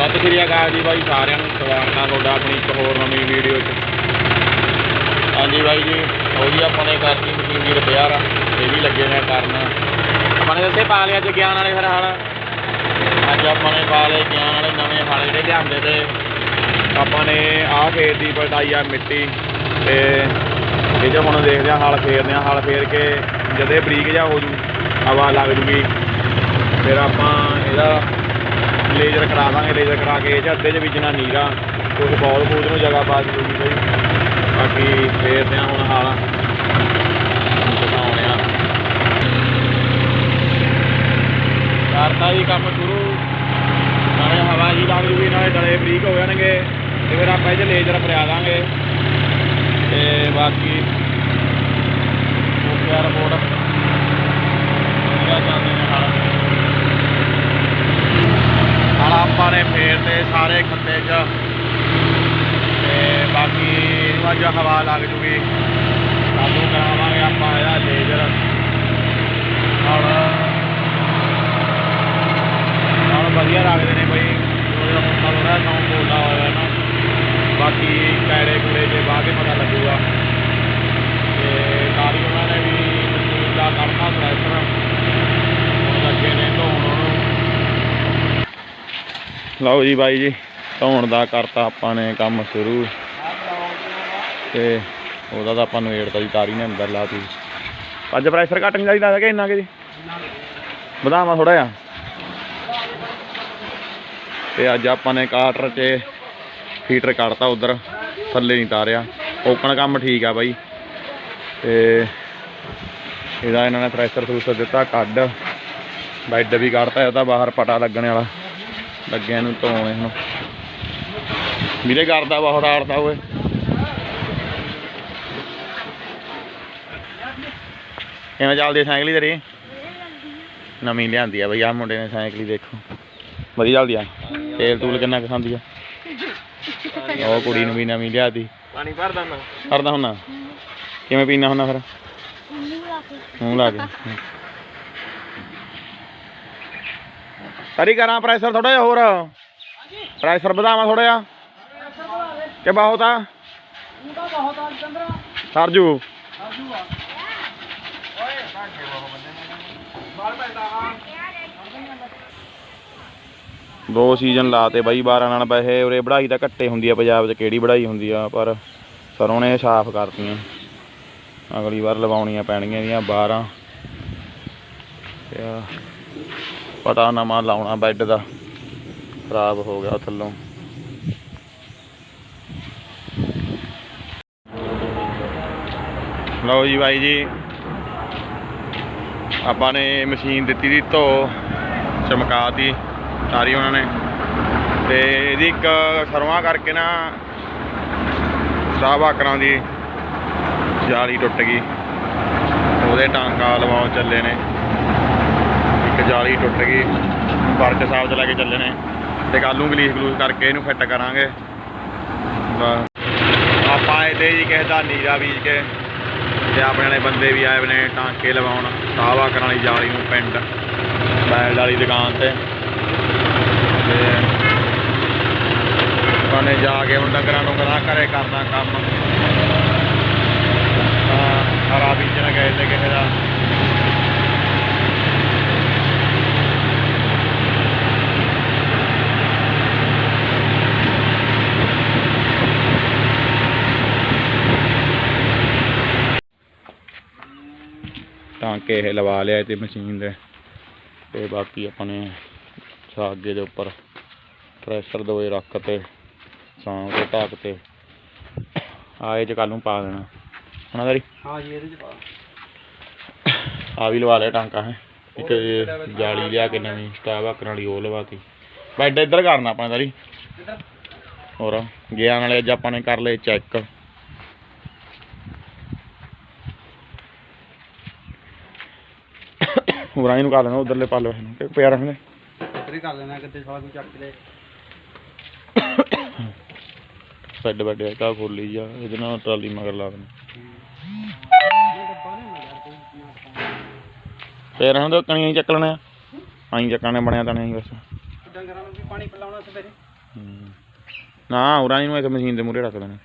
ਸਤਿ ਸ਼੍ਰੀ ਅਕਾਲ ਜੀ ਬਾਈ, ਸਾਰਿਆਂ ਨੂੰ ਸਵਾਗਤ ਹੈ ਤੁਹਾਡਾ ਆਪਣੀ ਇੱਕ ਹੋਰ ਨਵੀਂ ਵੀਡੀਓ 'ਚ। ਹਾਂਜੀ ਬਾਈ ਜੀ ਉਹਦੀ ਆਪਾਂ ਨੇ ਕਰਤੀ ਮਸ਼ੀਨ ਦੀ ਰਿਪੇਅਰ ਇਹ ਵੀ ਲੱਗੇ ਨੇ ਕਰਨ। ਆਪਾਂ ਨੇ ਦੱਸੇ ਪਾ ਲਿਆ ਅੱਜ ਗਿਆਨ ਵਾਲੇ ਫਿਰ ਹਾਲ। ਅੱਜ ਆਪਾਂ ਨੇ ਪਾ ਲਏ ਗਿਆਨ ਵਾਲੇ ਨਵੇਂ ਹਲ ਜਿਹੜੇ ਲਿਆਂਦੇ ਤੇ। ਆਪਾਂ ਨੇ ਆਹ ਖੇਤ ਦੀ ਪਲਟਾਈ ਆ ਮਿੱਟੀ ਤੇ ਇਹ ਜੋ ਹੁਣ ਦੇਖਦੇ ਆ ਹਲ ਫੇਰਦੇ ਆ, ਹਲ ਫੇਰ ਕੇ ਜਦੇ ਬਰੀਕ ਜਾ ਹੋ ਜੂ, ਹਵਾ ਲੱਗ ਜੂਗੀ। ਫਿਰ ਆਪਾਂ ਇਹਦਾ ਲੇਜ਼ਰ ਕਰਾ ਦਾਂਗੇ, ਲੇਜ਼ਰ ਕਰਾ ਕੇ ਇਹ 'ਚ ਅੱਧੇ 'ਚ ਬੀਜਣਾ ਨੀਰਾ ਕੁਝ ਬੌਲ ਬੂਲ ਨੂੰ ਜਗ੍ਹਾ ਪਾ ਦੂਗੀ ਬਈ। ਬਾਕੀ ਫੇਰਦੇ ਆ ਹੁਣ ਹਾਲ। ਕਰਤਾ ਜੀ ਕੰਮ ਸ਼ੁਰੂ। ਨਾਲੇ ਹਵਾ ਜੀ ਲੱਗ ਜੂਗੀ, ਨਾਲੇ ਡਲੇ ਬਰੀਕ ਹੋ ਜਾਣਗੇ। ਤੇ ਫਿਰ ਆਪਾਂ ਇਹ ਲੇਜ਼ਰ ਪਰਿਆ ਦਾਂਗੇ। ਤੇ ਬਾਕੀ ਓਕੇ ਰਿਪੋਰਟ ਵਧੀਆ ਚੱਲਦੇ ਨੇ ਹਾਲ ਨਾਲ ਆਪਾਂ ਨੇ ਫੇਰ ਤੇ ਸਾਰੇ ਖੱਤੇ 'ਚ। ਤੇ ਬਾਕੀ ਇਹਨੂੰ ਅੱਜ ਹਵਾ ਲੱਗ ਜੂਗੀ। ਕਾਬੂ ਕਰਾਵਾਂਗੇ ਆਪਾਂ ਇਹਦਾ ਲੇਜ਼ਰ ਨਾਲ ਨਾਲ ਵਧੀਆ ਲੱਗਦੇ ਨੇ ਬਈ। ਉਹਦਾ ਮੁੰਡਾ ਥੋੜਾ ਸਾਊਂਡ ਬੋਲਦਾ ਹੋਇਆ ਨਾ। ਬਾਕੀ ਕੈੜੇ ਕੁੜੇ ਜੇ ਬਾਅਦ ਕੇ ਪਤਾ ਲੱਗੂਗਾ। ਤੇ ਨਾਲ ਉਹਨਾਂ ਨੇ ਵੀ ਮਸ਼ੀਨ ਦਾ ਕਰਨਾ ਥ੍ਰੈਸ਼ਰ ਹੁਣ ਲੱਗੇ ਨੇ ਧੋਣ ਉਹਨੂੰ ਲਓ ਜੀ ਬਾਈ ਜੀ, ਧੋਣ ਦਾ ਕਰਤਾ ਆਪਾਂ ਨੇ ਕੰਮ ਸ਼ੁਰੂ। ਤੇ ਉਹਦਾ ਤਾਂ ਆਪਾਂ ਨੂੰ ਏੜਤਾ ਜੀ ਤਾਰੀ ਨੇ ਅੰਦਰ ਲਾਤੀ। ਅੱਜ ਪ੍ਰੈਸ਼ਰ ਘੱਟ ਚਾਹੀਦਾ ਹੈਗਾ ਇੰਨਾ ਕਿ ਜੀ। ਵਧਾਵਾਂ ਥੋੜਾ ਜਿਹਾ। ਤੇ ਅੱਜ ਆਪਾਂ ਨੇ ਕਾਟਰ 'ਚ ਫੀਟਰ ਕੱਢਤਾ ਉਧਰ, ਥੱਲੇ ਨਹੀਂ ਤਾਰਿਆ। ਓਪਨ ਕੰਮ ਠੀਕ ਆ ਬਾਈ। ਤੇ ਇਹਦਾ ਇਹਨਾਂ ਨੇ ਪ੍ਰੈਸ਼ਰ ਥਰੂਸਰ ਦਿੱਤਾ, ਕੱਢ। ਬੈੱਡ ਵੀ ਕੱਢਤਾ ਇਹਦਾ ਬਾਹਰ ਪਟਾ ਲੱਗਣ ਵਾਲਾ। ਲੱਗਿਆ ਨੂੰ ਧੋਣੇ ਹੁਣ ਵੀਰੇ ਕਰਦਾ ਬਹੁਤ ਆੜਦਾ ਓਏ। ਕਿਵੇਂ ਚੱਲਦੀ ਸਾਈਕਲ ਹੀ ਤੇਰੀ? ਨਵੀਂ ਲਿਆਂਦੀ ਆ ਬਈ ਆ ਮੁੰਡੇ ਨੇ ਸਾਈਕਲ ਹੀ ਦੇਖੋ। ਵਧੀਆ ਚੱਲਦੀ ਆ? ਤੇਲ ਤੂਲ ਕਿੰਨਾ ਕੁ ਖਾਂਦੀ ਆ? ਉਹ ਕੁੜੀ ਨੂੰ ਵੀ ਨਵੀਂ ਲਿਆਦੀ। ਪਾਣੀ ਭਰਦਾ ਮੈਂ ਕਰਦਾ ਹੁੰਨਾ ਕਿਵੇਂ ਪੀਣਾ ਹੁੰਨਾ ਫਿਰ? ਮੂੰਹ ਲਾ ਕੇ। ਸਰੀ ਕਰਾਂ ਪ੍ਰੈਸ਼ਰ ਥੋੜਾ ਜਿਹਾ ਹੋਰ। ਪ੍ਰੈਸ਼ਰ ਵਧਾਵਾਂ ਥੋੜਾ ਜਿਹਾ। ਕਿ ਬਹੁਤ ਆ? ਸਰਜੂ। ਦੋ ਸੀਜ਼ਨ ਲਾਤੇ ਬਾਈ 12 ਨਾਲ ਵੈਸੇ ਉਰੇ ਬੜਾਈ ਤਾਂ ਘੱਟੇ ਹੁੰਦੀ ਆ ਪੰਜਾਬ 'ਚ, ਕਿਹੜੀ ਬੜਾਈ ਹੁੰਦੀ ਆ, ਪਰ ਸਰੋਂ ਨੇ ਸਾਫ਼ ਕਰਤੀਆਂ। ਅਗਲੀ ਵਾਰ ਲਵਾਉਣੀਆਂ ਪੈਣਗੀਆਂ ਇਹਦੀਆਂ 12 ਤੇ ਪਟਾ ਨਵਾਂ ਲਾਉਣਾ ਬੈੱਡ ਦਾ। ਖਰਾਬ ਹੋ ਗਿਆ ਥੱਲੋਂ। ਲਓ ਜੀ ਬਾਈ ਜੀ। ਆਪਾਂ ਨੇ ਮਸ਼ੀਨ ਦਿੱਤੀ ਦੀ ਧੋ, ਚਮਕਾਤੀ ਸਾਰੀ ਉਹਨਾਂ ਨੇ। ਤੇ ਇਹਦੀ ਇੱਕ ਸਰਵਾ ਕਰਕੇ ਨਾ ਸਾਹਬ ਆਕਰਾਂ ਦੀ ਜਾਲੀ ਟੁੱਟ ਗਈ। ਉਹਦੇ ਟਾਂਕਾ ਲਵਾਉ ਚੱਲੇ ਨੇ। ਜਾਲੀ ਟੁੱਟ ਗਈ। ਵਰਕ ਸਾਹਿਬ ਚ ਲੈ ਕੇ ਚੱਲੇ ਨੇ। ਤੇ ਕੱਲ ਨੂੰ ਗਲੀਸ ਗਲੂਸ ਕਰਕੇ ਇਹਨੂੰ ਫਿੱਟ ਕਰਾਂਗੇ। ਆਪਾਂ ਇਹਦੇ ਜੀ ਕਿਸੇ ਦਾ ਨੀਰਾ ਬੀਜ ਕੇ ਤੇ ਆਪਣੇ ਵਾਲੇ ਬੰਦੇ ਵੀ ਆਏ ਨੇ ਟਾਂਕੇ ਲਵਾਉਣ ਸਾਹਵਾ ਕਰਨ ਵਾਲੀ ਜਾਲੀ ਨੂੰ ਪਿੰਡ, ਬੈਲ ਵਾਲੀ ਦੁਕਾਨ ਤੇ। ਤੇ ਨੇ ਜਾ ਕੇ ਹੁਣ ਡੰਗਰਾਂ ਨੂੰ ਕਰਾ ਘਰੇ ਕਰਨਾ ਕੰਮ ਤਾਂ ਹਰਾ ਬੀਜਣ ਗਏ ਤੇ ਕਿਸੇ ਦਾ ਟਾਂਕੇ ਇਹ ਲਵਾ ਲਿਆ ਤੇ ਮਸ਼ੀਨ ਦੇ। ਤੇ ਬਾਕੀ ਆਪਾਂ ਨੇ ਛਾਗੇ ਦੇ ਉੱਪਰ ਪ੍ਰੈਸ਼ਰ ਦੋਏ ਰੱਖ ਤੇ ਸਾਂ ਤੇ ਢੱਕ ਤੇ। ਆਏ ਚ ਕੱਲ ਨੂੰ ਪਾ ਦੇਣਾ। ਹਣਾ ਦਰੀ ਹਾਂ ਜੀ ਇਹਦੇ ਚ ਪਾ। ਆ ਵੀ ਲਵਾ ਲਿਆ ਟਾਂਕਾ ਹੈ। ਇੱਕ ਜਾਲੀ ਲਿਆ ਕੇ ਨਵੀਂ ਸਟਾਵ ਆਕਣ ਵਾਲੀ ਉਹ ਲਵਾਤੀ ਬੈੱਡ ਇੱਧਰ ਕਰਨਾ ਆਪਾਂ ਦਰੀ ਹੋਰ ਗਿਆ ਨਾਲੇ ਅੱਜ ਆਪਾਂ ਨੇ ਕਰ ਲਏ ਚੈੱਕ ਉਰਾਂ ਇਹਨੂੰ ਕਰ ਲੈਣਾ ਉਧਰਲੇ ਪਾਲੇ ਨੂੰ। ਕਿ ਪਿਆ ਰੱਖਦੇ ਇੱਧਰ ਹੀ ਕਰ ਲੈਣਾ ਕਿਤੇ ਸਾਲਾ ਕੋਈ ਚੱਕ ਲੈ। ਬੈੱਡ ਬੈੱਡ ਕਾ ਖੋਲੀ ਜਾ ਇਹਦੇ ਨਾਲ ਟਰਾਲੀ ਮਗਰ ਲਾ ਦੇਣੀ। ਫੇਰ ਹੁਣ ਤਾਂ ਕਣੀਆਂ ਚੱਕ ਲੈਣਾ ਆਈ ਚੱਕਣੇ ਬਣਿਆ ਤਾਂ ਨਹੀਂ ਬਸ ਡੰਗਰਾਂ ਨੂੰ ਵੀ ਪਾਣੀ ਪਿਲਾਉਣਾ ਸਵੇਰੇ। ਹੂੰ। ਨਾ ਉਰਾਂ ਨੂੰ ਇੱਕ ਮਸ਼ੀਨ ਦੇ ਮੂਹਰੇ ਰੱਖ ਦੇਣਾ।